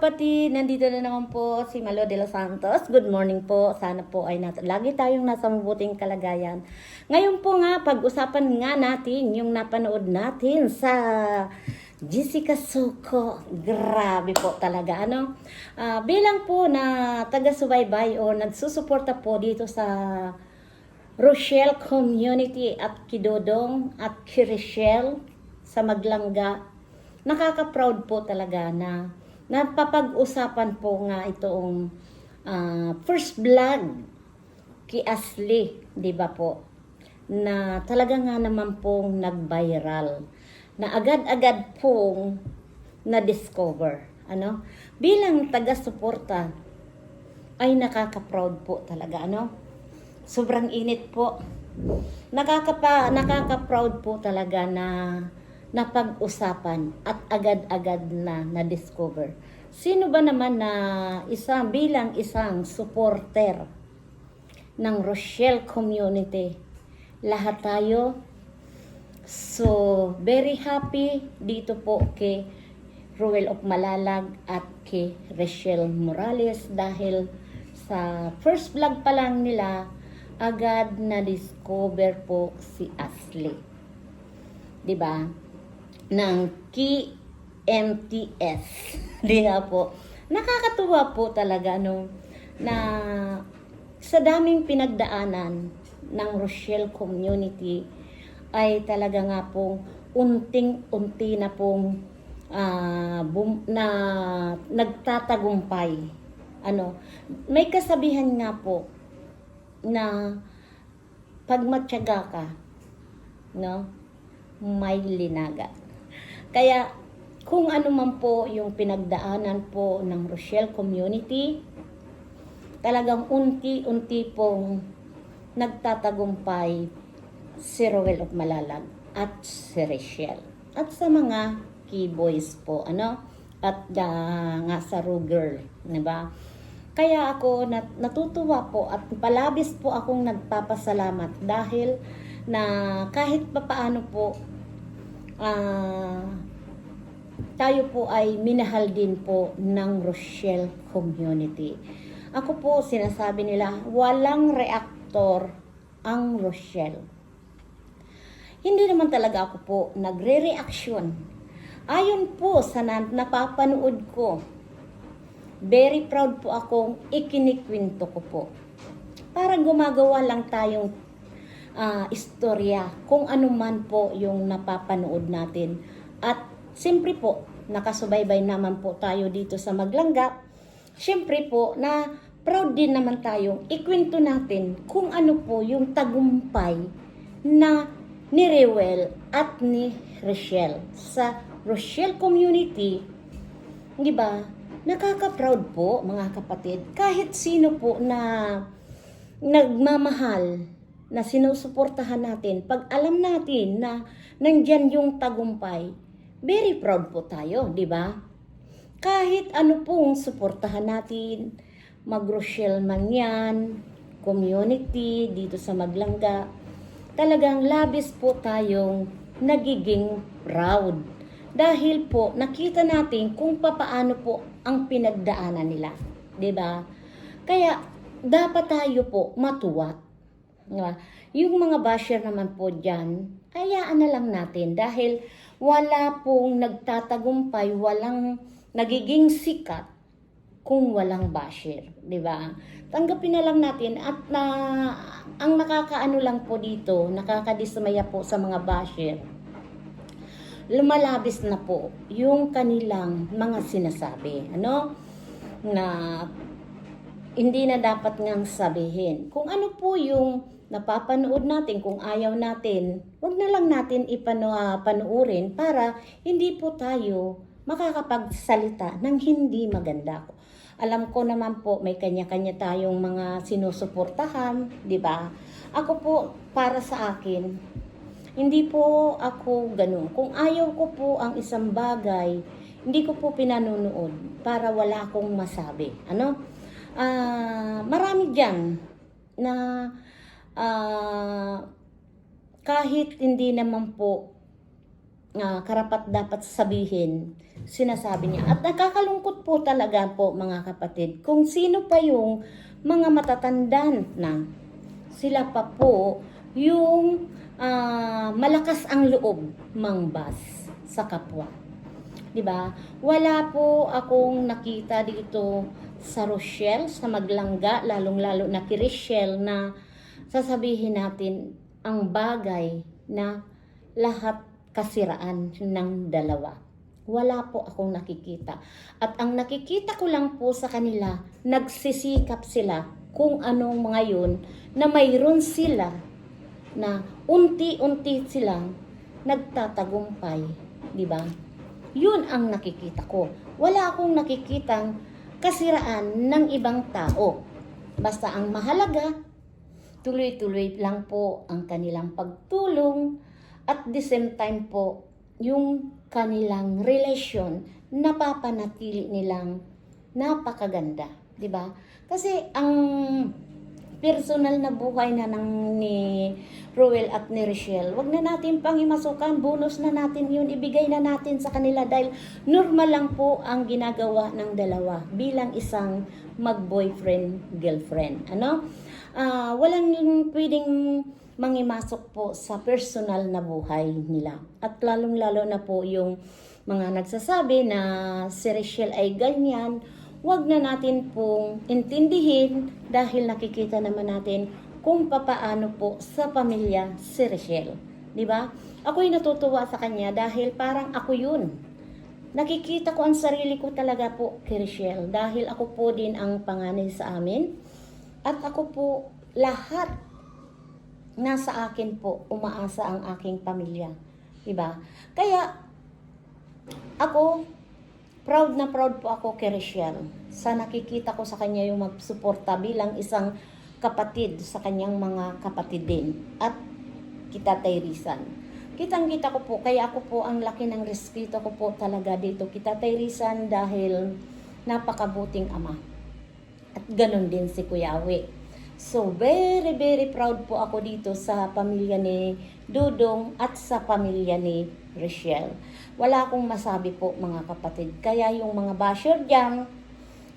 kapatid, nandito na naman po si Malo de los Santos. Good morning po. Sana po ay nat lagi tayong nasa mabuting kalagayan. Ngayon po nga, pag-usapan nga natin yung napanood natin sa Jessica Suko. Grabe po talaga. Ano? Ah, bilang po na taga-subaybay o nagsusuporta po dito sa Rochelle Community at Kidodong at Kirishel sa Maglangga. Nakaka-proud po talaga na napapag-usapan po nga itong ah, first vlog kay Ashley, di ba po? Na talaga nga naman pong nag-viral. Na agad-agad pong na-discover. Ano? Bilang taga-suporta, ay nakaka-proud po talaga. Ano? Sobrang init po. Nakakapa, nakaka-proud po talaga na napag-usapan at agad-agad na na-discover. Sino ba naman na isang bilang isang supporter ng Rochelle community? Lahat tayo. So, very happy dito po kay Ruel of Malalag at kay Rochelle Morales dahil sa first vlog pa lang nila, agad na-discover po si Ashley. 'Di ba? Ng Key MTS. Di nga po. Nakakatuwa po talaga no na sa daming pinagdaanan ng Rochelle community ay talaga nga pong unting-unti na pong ah, bum- na nagtatagumpay. Ano, may kasabihan nga po na pag matyaga ka, no, may linaga. Kaya, kung ano man po yung pinagdaanan po ng Rochelle community, talagang unti-unti pong nagtatagumpay si Rowell of Malalag at si Rochelle. At sa mga key boys po, ano, at ah, nga sa Ruger, di ba? Kaya ako nat- natutuwa po at palabis po akong nagpapasalamat dahil na kahit papaano po ah, tayo po ay minahal din po ng Rochelle community. Ako po sinasabi nila, walang reaktor ang Rochelle. Hindi naman talaga ako po nagre-reaksyon. Ayon po sa na- napapanood ko, very proud po akong ikinikwento ko po. Para gumagawa lang tayong ah, istorya kung ano man po yung napapanood natin. At siyempre po, nakasubaybay naman po tayo dito sa Maglangga. Siyempre po na proud din naman tayong ikwento natin kung ano po yung tagumpay na ni Rewel at ni Rochelle sa Rochelle community. Di ba? Nakaka-proud po mga kapatid. Kahit sino po na nagmamahal na sinusuportahan natin, pag alam natin na nandyan yung tagumpay, very proud po tayo, di ba? Kahit ano pong suportahan natin, mag-Rochelle man yan, community dito sa Maglangga, talagang labis po tayong nagiging proud. Dahil po, nakita natin kung papaano po ang pinagdaanan nila. 'di ba? Kaya, dapat tayo po matuwa. Di? Yung mga basher naman po dyan, hayaan na lang natin dahil wala pong nagtatagumpay, walang nagiging sikat kung walang basher, 'di ba? Tanggapin na lang natin at na ang nakakaano lang po dito, nakakadismaya po sa mga basher. Lumalabis na po yung kanilang mga sinasabi, ano? Na hindi na dapat ngang sabihin. Kung ano po yung napapanood natin, kung ayaw natin, wag na lang natin ipano, panuurin para hindi po tayo makakapagsalita ng hindi maganda. Alam ko naman po may kanya-kanya tayong mga sinusuportahan, di ba? Ako po, para sa akin, hindi po ako ganun. Kung ayaw ko po ang isang bagay, hindi ko po pinanunood para wala akong masabi. Ano? Ah, marami diyan na ah, kahit hindi naman po ah, karapat dapat sabihin sinasabi niya. At nakakalungkot po talaga po mga kapatid kung sino pa yung mga matatandaan na sila pa po yung ah, malakas ang loob mangbas sa kapwa. 'Di ba? Wala po akong nakita dito sa Rochelle, sa Maglangga, lalong-lalo na kay Rochelle na sasabihin natin ang bagay na lahat kasiraan ng dalawa. Wala po akong nakikita. At ang nakikita ko lang po sa kanila, nagsisikap sila kung anong mga yun na mayroon sila na unti-unti silang nagtatagumpay, di ba? Yun ang nakikita ko. Wala akong nakikitang kasiraan ng ibang tao. Basta ang mahalaga, tuloy-tuloy lang po ang kanilang pagtulong at the same time po yung kanilang relasyon napapanatili nilang napakaganda, 'di ba? Kasi ang personal na buhay na ng ni Ruel at ni Rochelle, wag na natin pang imasukan, bonus na natin yun, ibigay na natin sa kanila dahil normal lang po ang ginagawa ng dalawa bilang isang mag-boyfriend, girlfriend. Ano? Ah, walang pwedeng mangimasok po sa personal na buhay nila. At lalong-lalo na po yung mga nagsasabi na si Rochelle ay ganyan, wag na natin pong intindihin dahil nakikita naman natin kung papaano po sa pamilya si Rochelle. Di ba? Ako'y natutuwa sa kanya dahil parang ako yun. Nakikita ko ang sarili ko talaga po kay Rochelle dahil ako po din ang panganay sa amin. At ako po lahat nasa akin po umaasa ang aking pamilya. Diba? Kaya ako proud na proud po ako kay Rochelle sa nakikita ko sa kanya yung magsuporta bilang isang kapatid sa kanyang mga kapatid din at kita Rizan. Kitang-kita ko po, kaya ako po ang laki ng respeto ko po talaga dito. Kita Rizan dahil napakabuting ama. At ganun din si Kuya Awe. So, very, very proud po ako dito sa pamilya ni Dudong at sa pamilya ni Rochelle. Wala akong masabi po mga kapatid. Kaya yung mga basher dyan,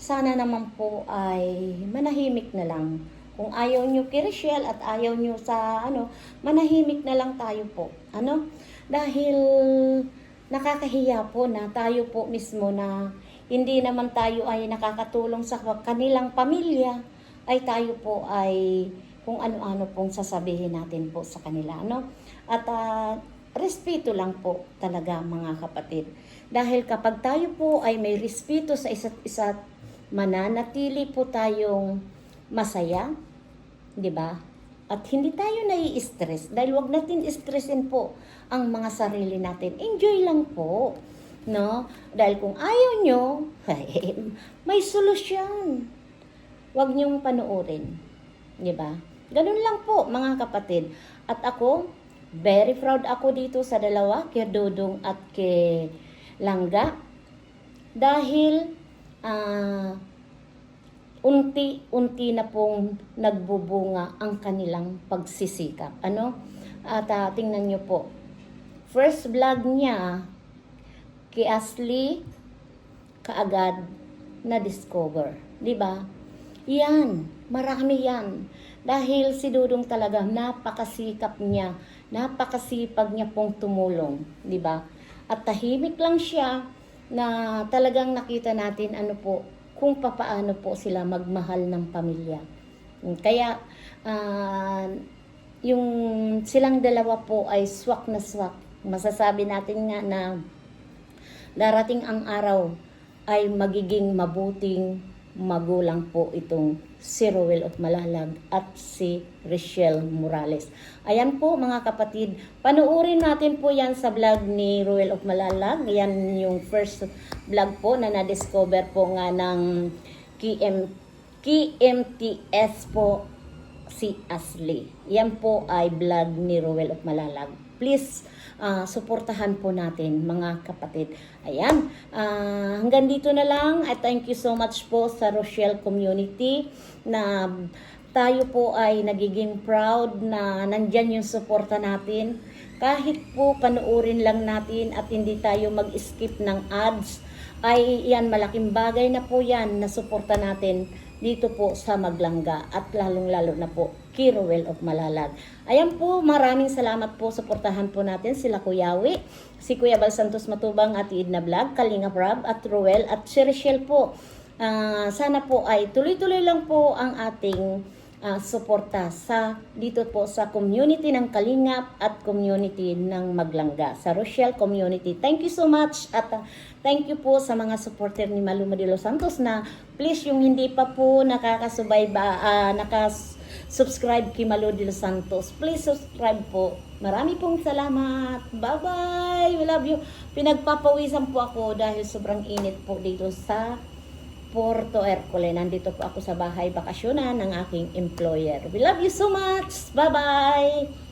sana naman po ay manahimik na lang. Kung ayaw nyo kay Rochelle at ayaw nyo sa ano, manahimik na lang tayo po. Ano? Dahil nakakahiya po na tayo po mismo na hindi naman tayo ay nakakatulong sa kanilang pamilya, ay tayo po ay kung ano-ano pong sasabihin natin po sa kanila. Ano? At ah, respeto lang po talaga mga kapatid. Dahil kapag tayo po ay may respeto sa isa't isa, mananatili po tayong masaya, di ba? At hindi tayo nai-stress dahil wag natin stressin po ang mga sarili natin. Enjoy lang po. No? Dahil kung ayaw nyo, may solusyon. Huwag niyong panoorin. Di ba? Ganun lang po, mga kapatid. At ako, very proud ako dito sa dalawa, kay Dodong at kay Langga. Dahil, ah, unti-unti na pong nagbubunga ang kanilang pagsisikap. Ano? At ah, tingnan nyo po. First vlog niya, Ashley, kaagad na-discover. Di ba? Yan, marami yan. Dahil si Dudong talaga, napakasikap niya, napakasipag niya pong tumulong. Di ba? At tahimik lang siya na talagang nakita natin ano po, kung papaano po sila magmahal ng pamilya. Kaya, ah, yung silang dalawa po ay swak na swak. Masasabi natin nga na darating ang araw ay magiging mabuting magulang po itong si Rowell of Malalag at si Rochelle Morales. Ayan po mga kapatid, panuorin natin po yan sa vlog ni Rowell of Malalag. Yan yung first vlog po na na-discover po nga ng KM, KMTS po si Ashley. Yan po ay vlog ni Rowell of Malalag. Please, ah, suportahan po natin mga kapatid. Ayan, ah, hanggang dito na lang. I thank you so much po sa Rochelle community na tayo po ay nagiging proud na nandyan yung suporta natin. kahit po panoorin lang natin at hindi tayo mag-skip ng ads, ay yan, malaking bagay na po yan na suporta natin dito po sa Maglangga at lalong-lalo na po Kiruel of Malalag. Ayan po, maraming salamat po. Suportahan po natin sila Kuyawi, si Kuya Bal Santos Matubang at Idna Vlog, Kalinga Prab at Ruel at si Rochelle po. Ah, sana po ay tuloy-tuloy lang po ang ating ah, suporta sa dito po sa community ng Kalingap at community ng Maglangga sa Rochelle community. Thank you so much at ah, thank you po sa mga supporter ni Maluma de los Santos na please yung hindi pa po nakakasubay ba ah, nakas subscribe kay Malu de los Santos. Please subscribe po. Marami pong salamat. Bye-bye. We love you. Pinagpapawisan po ako dahil sobrang init po dito sa Porto Ercole. Nandito po ako sa bahay bakasyonan ng aking employer. We love you so much. Bye-bye.